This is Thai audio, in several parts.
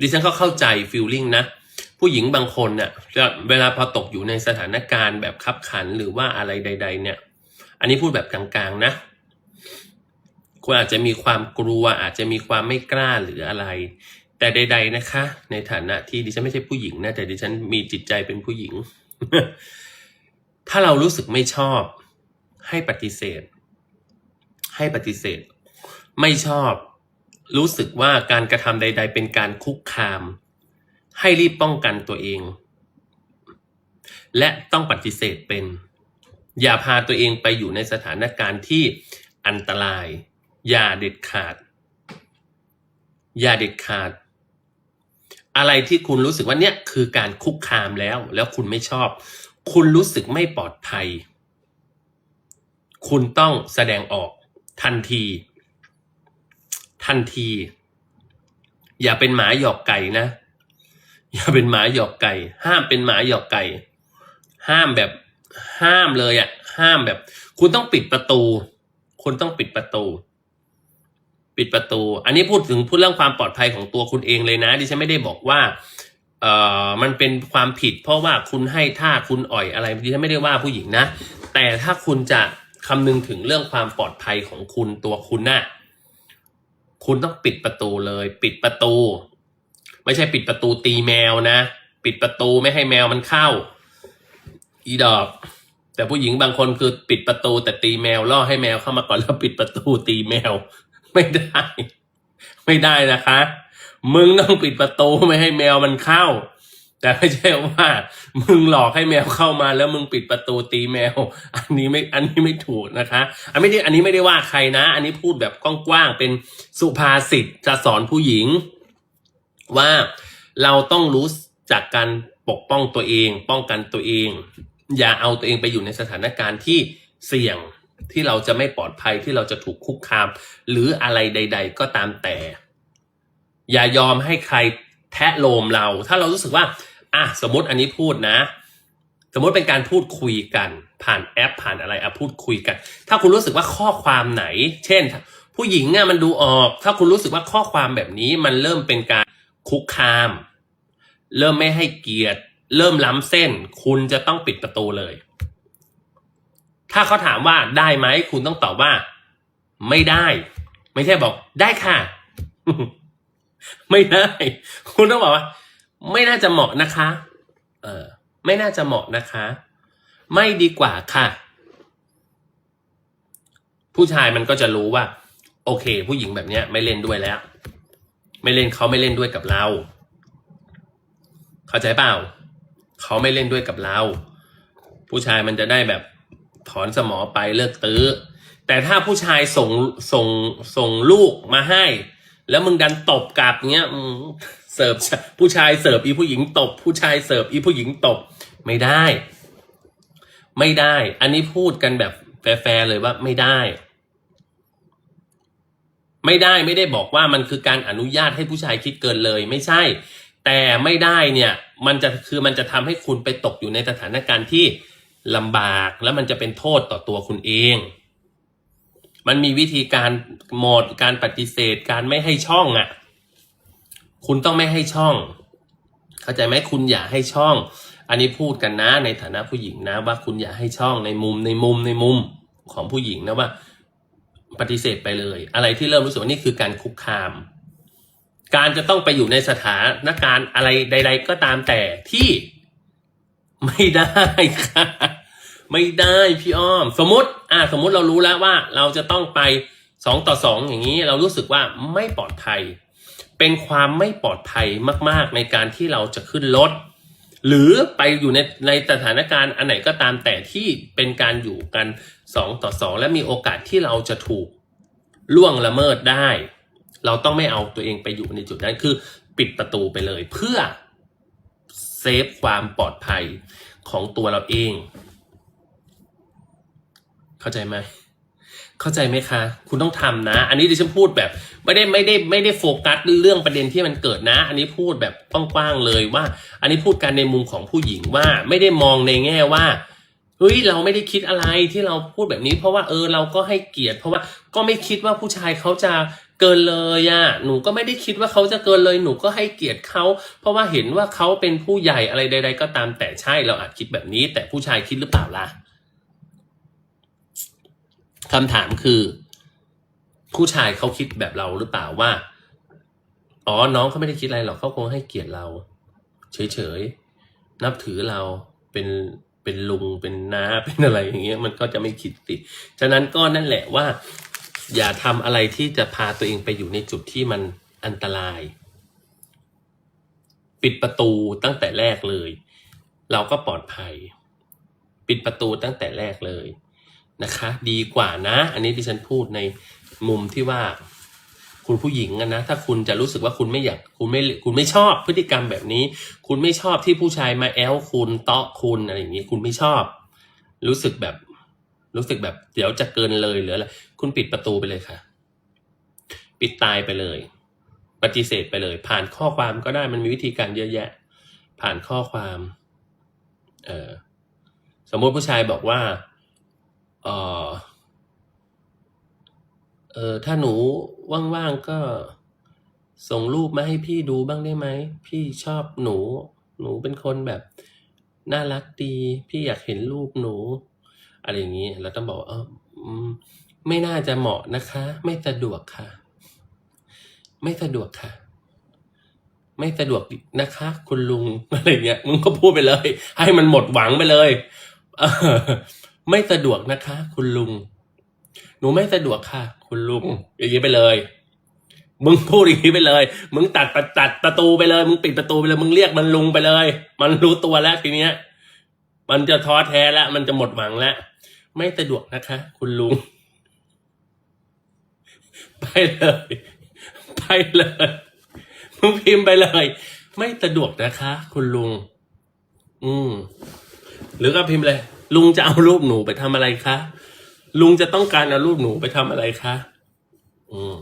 ดิฉันก็เข้าใจฟีลลิ่งนะ ผู้หญิงบางคนเนี่ยเวลาพอตกอยู่ในสถานการณ์แบบคับขันหรือว่าอะไรใด ๆ เนี่ย อันนี้พูดแบบกลางๆนะคุณอาจจะมีความกลัวอาจจะมีความไม่กล้าหรืออะไร แต่ใด ๆนะคะ ในฐานะที่ดิฉันไม่ใช่ผู้หญิงนะแต่ดิฉันมีจิตใจเป็นผู้หญิง ถ้าเรารู้สึกไม่ชอบ ให้ปฏิเสธ ให้ปฏิเสธ ไม่ชอบ รู้สึกว่าการกระทำใด ๆ เป็นการคุกคาม ให้รีบป้องกันตัวเอง และต้องปฏิเสธเป็น อย่าพาตัวเองไปอยู่ในสถานการณ์ที่อันตราย อย่าเด็ดขาด อย่าเด็ดขาด อะไรที่คุณรู้สึกว่าเนี่ยคือการคุกคามแล้ว แล้วคุณไม่ชอบ คุณรู้สึกไม่ปลอดภัย คุณต้องแสดงออกทันที ทันที อย่าเป็นหมาหยอกไก่นะ อย่าเป็นหมาหยอกไก่ ห้ามเป็นหมาหยอกไก่ ห้ามแบบห้ามเลยอะ่ะ ห้ามแบบ คุณต้องปิดประตู คุณต้องปิดประตู ปิดประตู อันนี้พูดถึงพูดเรื่องความปลอดภัยของตัวคุณเองเลยนะดิฉันไม่ได้บอกว่าเอ่อมันเป็นความผิด เพราะว่าคุณให้ท่าคุณอ่อยอะไรดิฉันไม่ได้ว่าผู้หญิงนะ แต่ถ้าคุณจะคำนึงถึงเรื่องความปลอดภัยของคุณตัวคุณน่ะ คุณต้องปิดประตูเลย ปิดประตู ไม่ใช่ปิดประตูตีแมวนะ ปิดประตูไม่ให้แมวมันเข้า อีดอก แต่ผู้หญิงบางคนคือปิดประตู แต่ตีแมวล่อให้แมวเข้ามาก่อนแล้วปิดประตูตีแมว ไม่ได้ ไม่ได้นะคะ มึงต้องปิดประตูไม่ให้แมวมันเข้า แต่ไม่ใช่ว่า มึงหลอกให้แมวเข้ามาแล้วมึงปิดประตูตีแมว อันนี้ไม่อันนี้ไม่ถูกนะคะอันไม่ได้อันนี้ไม่ได้ว่าใครนะ อันนี้พูดแบบกว้างๆเป็นสุภาษิตจะสอนผู้หญิง ว่าเราต้องรู้จากการปกป้องตัวเอง ป้องกันตัวเอง อย่าเอาตัวเองไปอยู่ในสถานการณ์ที่เสี่ยงที่เราจะไม่ปลอดภัยที่เราจะถูกคุกคาม หรืออะไรใด ๆ ก็ตามแต่ อย่ายอมให้ใคร แทะโลมเรา ถ้าเรารู้สึกว่าอะสมมติอันนี้พูดนะ สมมติเป็นการพูดคุยกัน ผ่านแอปผ่านอะไรอะพูดคุยกัน ถ้าคุณรู้สึกว่าข้อความไหน เช่น ผู้หญิงเนี่ยมันดูออก ถ้าคุณรู้สึกว่าข้อความแบบนี้มันเริ่มเป็นการคุกคาม เริ่มไม่ให้เกียรติ เริ่มล้ำเส้น คุณจะต้องปิดประตูเลย ถ้าเขาถามว่าได้ไหมคุณต้องตอบว่า ไม่ได้ ไม่ใช่บอกได้ค่ะ ไม่ได้ คุณต้องบอกว่า ไม่น่าจะเหมาะนะคะ เออ ไม่น่าจะเหมาะนะคะ ไม่ดีกว่าค่ะ ผู้ชายมันก็จะรู้ว่า โอเค ผู้หญิงแบบเนี้ย ไม่เล่นด้วยแล้ว ไม่เล่นเขาไม่เล่นด้วยกับเรา เข้าใจเปล่าเขาไม่เล่นด้วยกับเรา ผู้ชายมันจะได้แบบถอนสมอไปเลิกตื้อ แต่ถ้าผู้ชายส่งส่งส่งลูกมาให้ แล้วมึงดันตบกลับเงี้ยเสิร์ฟผู้ชายเสิร์ฟอีผู้หญิงตบ ผู้ชายเสิร์ฟอีผู้หญิงตบ ไม่ได้ ไม่ได้ อันนี้พูดกันแบบแฟร์เลยว่าไม่ได้ ไม่ได้ไม่ได้บอกว่ามันคือการอนุญาตให้ผู้ชายคิดเกินเลย ไม่ใช่ แต่ไม่ได้เนี่ย มันจะคือมันจะทำให้คุณไปตกอยู่ในสถานการณ์ที่ลำบาก แล้วมันจะเป็นโทษต่อตัวคุณเอง มันมีวิธีการโหมดการปฏิเสธ การไม่ให้ช่องอะ่ะ คุณต้องไม่ให้ช่อง เข้าใจไหมคุณอย่าให้ช่อง อันนี้พูดกันนะในฐานะผู้หญิงนะว่าคุณอย่าให้ช่องในมุมในมุมในมุมของผู้หญิงนะว่าปฏิเสธไปเลย อะไรที่เริ่มรู้สึกว่านี่คือการคุกคาม การจะต้องไปอยู่ในสถานการณ์อะไรใด ๆ ก็ตามแต่ที่ไม่ได้ค่ะ ไม่ได้พี่อ้อม สมมติอ่าสมมติเรารู้แล้วว่า เราจะต้องไปสองต่อสองอย่างนี้เรารู้สึกว่าไม่ปลอดภัย เป็นความไม่ปลอดภัยมาก ๆ ในการที่เราจะขึ้นรถหรือไปอยู่ในในสถานการณ์อันไหนก็ตามแต่ที่เป็นการอยู่กันสองต่อสองและมีโอกาสที่เราจะถูกล่วงละเมิดได้ เราต้องไม่เอาตัวเองไปอยู่ในจุดนั้นคือปิดประตูไปเลยเพื่อเซฟความปลอดภัยของตัวเราเอง เข้าใจไหมเข้าใจไหมคะ คุณต้องทำนะ อันนี้ดิฉันพูดแบบ ไม่ได้ไม่ได้ไม่ได้โฟกัสเรื่องประเด็นที่มันเกิดนะ อันนี้พูดแบบกว้างๆเลยว่า อันนี้พูดกันในมุมของผู้หญิงว่าไม่ได้มองในแง่ว่าเฮ้ยเราไม่ได้คิดอะไรที่เราพูดแบบนี้ เพราะว่าเออเราก็ให้เกียรติ เพราะว่าก็ไม่คิดว่าผู้ชายเขาจะเกินเลยอะหนูก็ไม่ได้คิดว่าเขาจะเกินเลยหนูก็ให้เกียรติเขาเพราะว่าเห็นว่าเขาเป็นผู้ใหญ่อะไรใด ๆ ก็ตามแต่ใช่เราอาจคิดแบบนี้ แต่ผู้ชายคิดหรือเปล่าล่ะ คำถามคือ ผู้ชายเขาคิดแบบเราหรือเปล่าว่า อ๋อน้องเขาไม่ได้คิดอะไรหรอกเขาคงให้เกียรติเรา เฉยๆนับถือเราเป็นเป็นลุงเป็นน้าเป็นอะไรอย่างเงี้ยมันก็จะไม่คิดติฉะนั้นก็นั่นแหละว่า อย่าทำอะไรที่จะพาตัวเองไปอยู่ในจุดที่มันอันตราย ปิดประตูตั้งแต่แรกเลย เราก็ปลอดภัย ปิดประตูตั้งแต่แรกเลย นะคะ ดีกว่านะ อันนี้ที่ฉันพูดในมุมที่ว่า คุณผู้หญิงนะ ถ้าคุณจะรู้สึกว่าคุณไม่อยากคุณไม่คุณไม่ชอบพฤติกรรมแบบนี้ คุณไม่ชอบที่ผู้ชายมาแอลคุณเตาะคุณอะไรอย่างนี้คุณไม่ชอบ รู้สึกแบบ รู้สึกแบบเดี๋ยวจะเกินเลยหรืออะไรคุณปิดประตูไปเลยค่ะ ปิดตายไปเลย ปฏิเสธไปเลย ผ่านข้อความก็ได้มันมีวิธีการเยอะแยะ ผ่านข้อความ เออสมมติผู้ชายบอกว่า เออเออถ้าหนูว่างๆก็ส่งรูปมาให้พี่ดูบ้างได้ไหม พี่ชอบหนู หนูเป็นคนแบบน่ารักดี พี่อยากเห็นรูปหนู อะไรอย่างนี้เราต้องบอกว่าเอออืมไม่น่าจะเหมาะนะคะ ไม่สะดวกค่ะ ไม่สะดวกค่ะ ไม่สะดวกนะคะ คุณลุงอะไรเงี้ยมึงก็พูดไปเลย ให้มันหมดหวังไปเลยเไม่สะดวกนะคะ คุณลุง หนูไม่สะดวกค่ะ คุณลุงอย่างนี้ไปเลย มึงพูดอย่างนี้ไปเลย มึงตัดตัดตัดประตูไปเลย มึงปิดประตูไปเลย มึงเรียกมันลุงไปเลย มันรู้ตัวแล้วทีเนี้ย มันจะท้อแท้แล้วมันจะหมดหวังแล้วไม่สะดวกนะคะ คุณลุง ไปเลย ไปเลย มึงพิมพ์ไปเลย ไม่สะดวกนะคะ คุณลุง อืม หรือก็พิมพ์เลย ลุงจะเอารูปหนูไปทำอะไรคะลุงจะต้องการเอารูปหนูไปทำอะไรคะอืม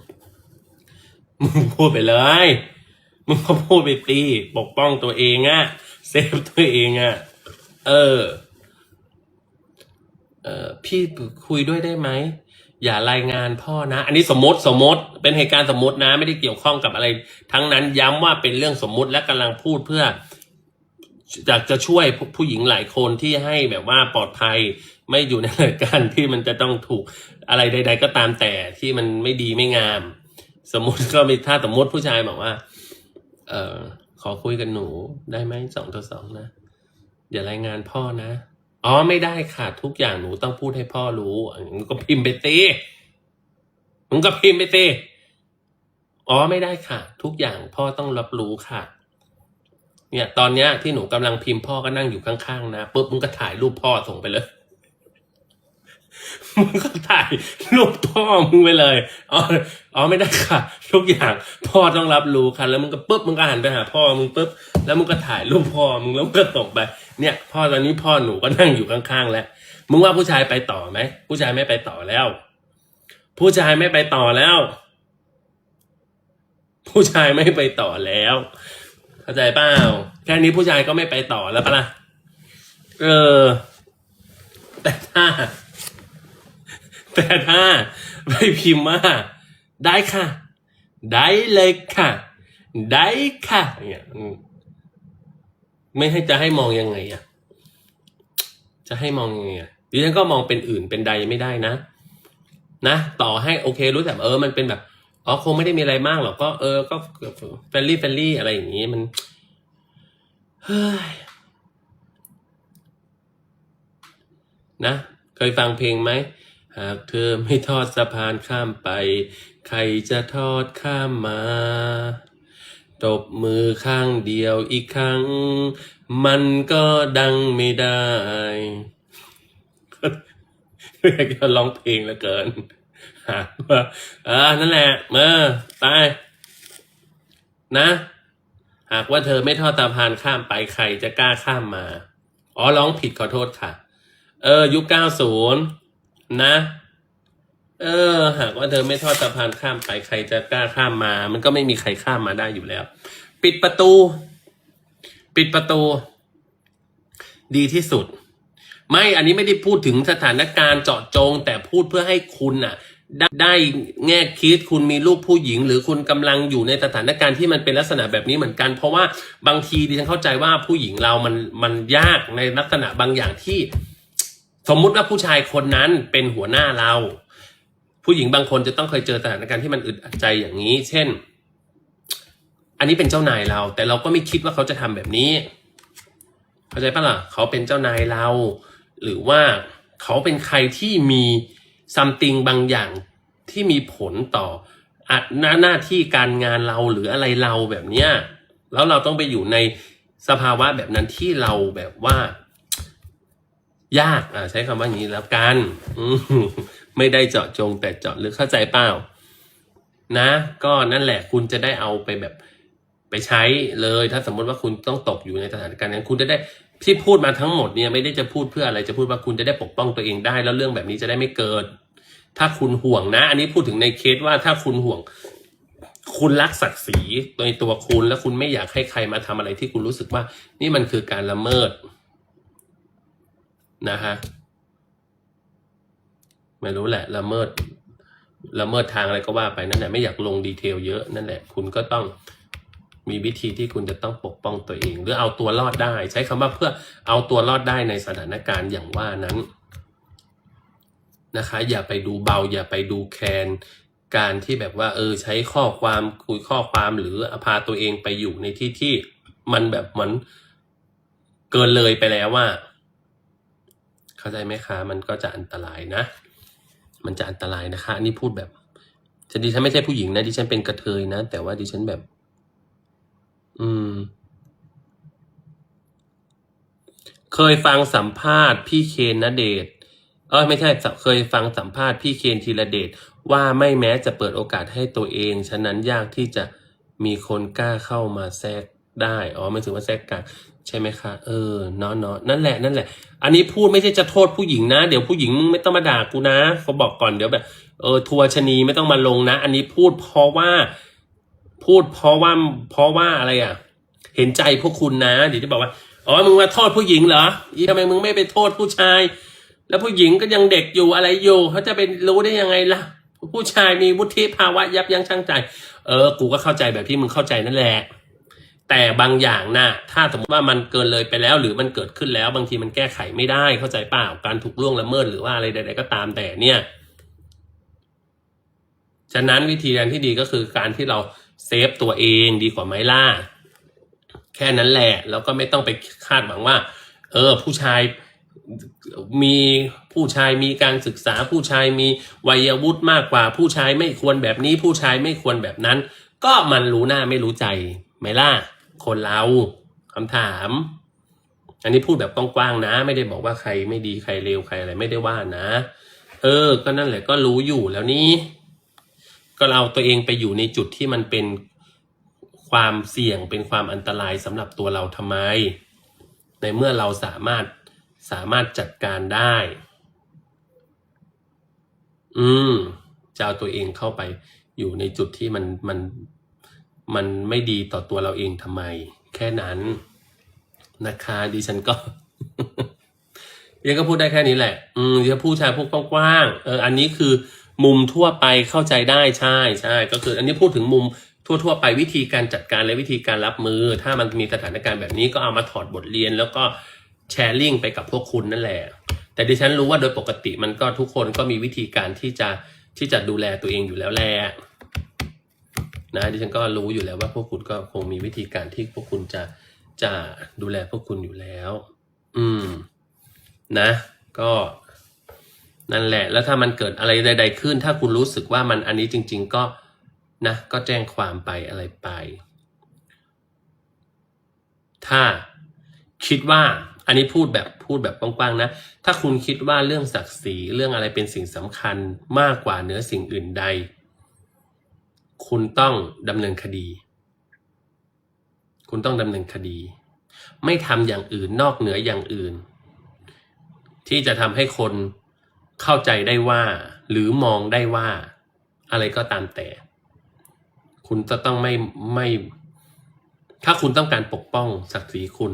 มึงพูดไปเลย มึงก็พูดไปตีปกป้องตัวเองอะเซฟตัวเองอะเออ เออพี่คุยด้วยได้ไหมอย่ารายงานพ่อนะ อันนี้สมมติสมมติ เป็นเหตุการณ์สมมตินะ ไม่ได้เกี่ยวข้องกับอะไร ทั้งนั้นย้ำว่าเป็นเรื่องสมมติและกำลังพูดเพื่อ อยากจะช่วยผู้หญิงหลายคนที่ให้แบบว่าปลอดภัยไม่อยู่ในเหตุการณ์ที่มันจะต้องถูกอะไรใด ๆ ก็ตามแต่ที่มันไม่ดีไม่งาม สมมติก็มีถ้าสมมติผู้ชายบอกว่า เออขอคุยกับหนูได้ไหมสองต่อสองนะอย่ารายงานพ่อนะอ๋อไม่ได้ค่ะทุกอย่างหนูต้องพูดให้พ่อรู้มึงก็พิมพ์ไปตีมึงก็พิมพ์ไปตีอ๋อไม่ได้ค่ะ ทุกอย่างพ่อต้องรับรู้ค่ะ เนี่ยตอนเนี้ยที่หนูกำลังพิมพ์พ่อก็นั่งอยู่ข้างๆนะปุ๊บมึงก็ถ่ายรูปพ่อส่งไปเลยมึงก็ถ่ายรูปพ่อมึงไปเลยอ๋ออ๋อไม่ได้ค่ะ ทุกอย่างพ่อต้องรับรู้ค่ะ แล้วมึงก็ปุ๊บมึงก็หันไปหาพ่อมึงปุ๊บแล้วมึงก็ถ่ายรูปพ่อมึงแล้วมึงก็ส่งไป เนี่ยพ่อตอนนี้พ่อหนูก็นั่งอยู่ข้างๆแล้วมึงว่าผู้ชายไปต่อไหมผู้ชายไม่ไปต่อแล้ว ผู้ชายไม่ไปต่อแล้ว ผู้ชายไม่ไปต่อแล้ว เข้าใจเปล่าแค่นี้ผู้ชายก็ไม่ไปต่อแล้วปะล่ะเออ แต่ถ้า แต่ถ้าไปพิมพ์ว่าได้ค่ะ ได้เลยค่ะ ได้ค่ะเนี่ยไม่ให้จะให้มองยังไงอะ จะให้มองยังไงอะดิฉันก็มองเป็นอื่นเป็นใดไม่ได้นะ นะ ต่อให้โอเครู้แต่เออ มันเป็นแบบ อ๋อคงไม่ได้มีอะไรมากหรอกก็เออ ก็เฟรนลี่เฟรนลี่อะไรอย่างนี้มันเฮ้ยนะ เคยฟังเพลงไหม หากเธอไม่ทอดสะพานข้ามไป ใครจะทอดข้ามมา ตบมือข้างเดียวอีกครั้ง มันก็ดังไม่ได้อยากจะร้องเพลงลือเกิน เออนั่นแหละเออไปนะ หากว่าเธอไม่ทอดสะพานข้ามไปใครจะกล้าข้ามมา อ๋อร้องผิดขอโทษค่ะ เออ ยุคเก้าศูนย์นะ เออ หากว่าเธอไม่ทอดสะพานข้ามไปใครจะกล้าข้ามมา มันก็ไม่มีใครข้ามมาได้อยู่แล้ว ปิดประตู ปิดประตู ดีที่สุดไม่ อันนี้ไม่ได้พูดถึงสถานการณ์เจาะจง แต่พูดเพื่อให้คุณน่ะ ได้แง่คิดคุณมีลูกผู้หญิง หรือคุณกำลังอยู่ในสถานการณ์ที่มันเป็นลักษณะแบบนี้เหมือนกัน เพราะว่าบางทีดิฉันเข้าใจว่าผู้หญิงเรามันมันยากในลักษณะบางอย่างที่ สมมุติว่าผู้ชายคนนั้นเป็นหัวหน้าเรา ผู้หญิงบางคนจะต้องเคยเจอสถานการณ์ที่มันอึดอัดใจอย่างนี้ เช่น อันนี้เป็นเจ้านายเรา แต่เราก็ไม่คิดว่าเขาจะทำแบบนี้เข้าใจปะล่ะเขาเป็นเจ้านายเรา หรือว่าเขาเป็นใครที่มี ซัมติงบางอย่างที่มีผลต่ออะหน้าหน้าที่การงานเราหรืออะไรเราแบบเนี้ยแล้วเราต้องไปอยู่ในสภาวะแบบนั้นที่เราแบบว่า ยากอะใช้คำว่าอย่างนี้แล้วกันไม่ได้เจาะจงแต่เจาะลึกเข้าใจเปล่า นะ ก็นั่นแหละคุณจะได้เอาไปแบบไปใช้เลย ถ้าสมมติว่าคุณต้องตกอยู่ในสถานการณ์นั้นคุณจะได้ที่พูดมาทั้งหมดเนี่ยไม่ได้จะพูดเพื่ออะไรจะพูดว่าคุณจะได้ปกป้องตัวเองได้ แล้วเรื่องแบบนี้จะได้ไม่เกิด ถ้าคุณห่วงนะ อันนี้พูดถึงในเคสว่าถ้าคุณห่วง คุณรักศักดิ์ศรีในตัวคุณและคุณไม่อยากให้ใครมาทำอะไรที่คุณรู้สึกว่า นี่มันคือการละเมิดนะฮะไม่รู้แหละ ละเมิดละเมิดทางอะไรก็ว่าไปนั่นแหละไม่อยากลงดีเทลเยอะนั่นแหละ คุณก็ต้องมีวิธีที่คุณจะต้องปกป้องตัวเอง หรือเอาตัวรอดได้ ใช้คำว่าเพื่อเอาตัวรอดได้ในสถานการณ์อย่างว่านั้น นะคะ อย่าไปดูเบา อย่าไปดูแคลนการที่แบบว่า เออ ใช้ข้อความคุยข้อความหรือพาตัวเองไปอยู่ในที่ที่มันแบบเหมือนเกินเลยไปแล้วว่า เข้าใจไหมคะมันก็จะอันตรายนะ มันจะอันตรายนะคะ อันนี้พูดแบบฉันดิฉันไม่ใช่ผู้หญิงนะดิฉันเป็นกระเทยนะ แต่ว่าดิฉันแบบ อืม เคยฟังสัมภาษณ์พี่เคนนเดช เออไม่ใช่สเคยฟังสัมภาษณ์พี่เคนธีรเดชว่าไม่แม้จะเปิดโอกาสให้ตัวเอง ฉะนั้นยากที่จะมีคนกล้าเข้ามาแทรกได้อ๋อไม่ถึงว่าแทรกกันใช่ไหมคะเออเนาะเนาะนั่นแหละนั่นแหละ อันนี้พูดไม่ใช่จะโทษผู้หญิงนะ เดี๋ยวผู้หญิงไม่ต้องมาด่ากูนะเขาบอกก่อนเดี๋ยวแบบเออทัวร์ชะนีไม่ต้องมาลงนะ อันนี้พูดเพราะว่า พูดเพราะว่า เพราะว่าอะไรอะ เห็นใจพวกคุณนะ เดี๋ยวจะบอกว่าอ๋อมึงมาโทษผู้หญิงเหรอทำไมมึงไม่ไปโทษผู้ชาย แล้วผู้หญิงก็ยังเด็กอยู่อะไรอยู่เขาจะเป็นรู้ได้ยังไงล่ะ ผู้ชายมีวุฒิภาวะยับยั้งชั่งใจ เออ กูก็เข้าใจแบบที่มึงเข้าใจนั่นแหละ แต่บางอย่างนะถ้าสมมติว่ามันเกินเลยไปแล้ว หรือมันเกิดขึ้นแล้ว บางทีมันแก้ไขไม่ได้เข้าใจเปล่าการถูกล่วงละเมิดหรือว่าอะไรใดๆก็ตามแต่เนี่ย ฉะนั้นวิธีการที่ดีก็คือการที่เราเซฟตัวเองดีกว่าไหมล่ะแค่นั้นแหละ แล้วก็ไม่ต้องไปคาดหวังว่า เออ ผู้ชาย มีผู้ชายมีการศึกษาผู้ชายมีวัยวุฒิมากกว่า ผู้ชายไม่ควรแบบนี้ ผู้ชายไม่ควรแบบนั้น ก็มันรู้หน้าไม่รู้ใจไหมล่ะคนเราคำถาม อันนี้พูดแบบกว้างๆนะ ไม่ได้บอกว่าใครไม่ดีใครเลวใครอะไรไม่ได้ว่านะ เออ ก็นั่นแหละก็รู้อยู่แล้วนี่ก็เราตัวเองไปอยู่ในจุดที่มันเป็นความเสี่ยงเป็นความอันตรายสำหรับตัวเราทำไม ในเมื่อเราสามารถ สามารถจัดการได้ อืมจะเอาตัวเองเข้าไปอยู่ในจุดที่มันมันมันไม่ดีต่อตัวเราเองทำไม แค่นั้นนะคะดิฉันก็ยังก็พูดได้แค่นี้แหละ อืมจะผู้ชายพูดกว้างๆเอออันนี้คือมุมทั่วไปเข้าใจได้ใช่ใช่ก็คืออันนี้พูดถึงมุมทั่ว ๆ ไปวิธีการจัดการและวิธีการรับมือ ถ้ามันมีสถานการณ์แบบนี้ก็เอามาถอดบทเรียน แล้วก็ แชร์ลิงไปกับพวกคุณนั่นแหละ แต่ดิฉันรู้ว่าโดยปกติมันก็ทุกคนก็มีวิธีการที่จะที่จะดูแลตัวเองอยู่แล้วแหละนะดิฉันก็รู้อยู่แล้วว่าพวกคุณก็คงมีวิธีการที่พวกคุณจะจะดูแลพวกคุณอยู่แล้ว อืม นะ ก็นั่นแหละ แล้วถ้ามันเกิดอะไรใด ๆ ขึ้น ถ้าคุณรู้สึกว่ามันอันนี้จริง ๆ ก็นะก็แจ้งความไปอะไรไป ถ้าคิดว่า อันนี้พูดแบบพูดแบบกว้างๆนะ ถ้าคุณคิดว่าเรื่องศักดิ์ศรีเรื่องอะไรเป็นสิ่งสำคัญมากกว่าเหนือสิ่งอื่นใด คุณต้องดำเนินคดี คุณต้องดำเนินคดี ไม่ทำอย่างอื่นนอกเหนืออย่างอื่น ที่จะทำให้คนเข้าใจได้ว่า หรือมองได้ว่า อะไรก็ตามแต่ คุณจะต้องไม่ไม่ ถ้าคุณต้องการปกป้องศักดิ์ศรีคุณ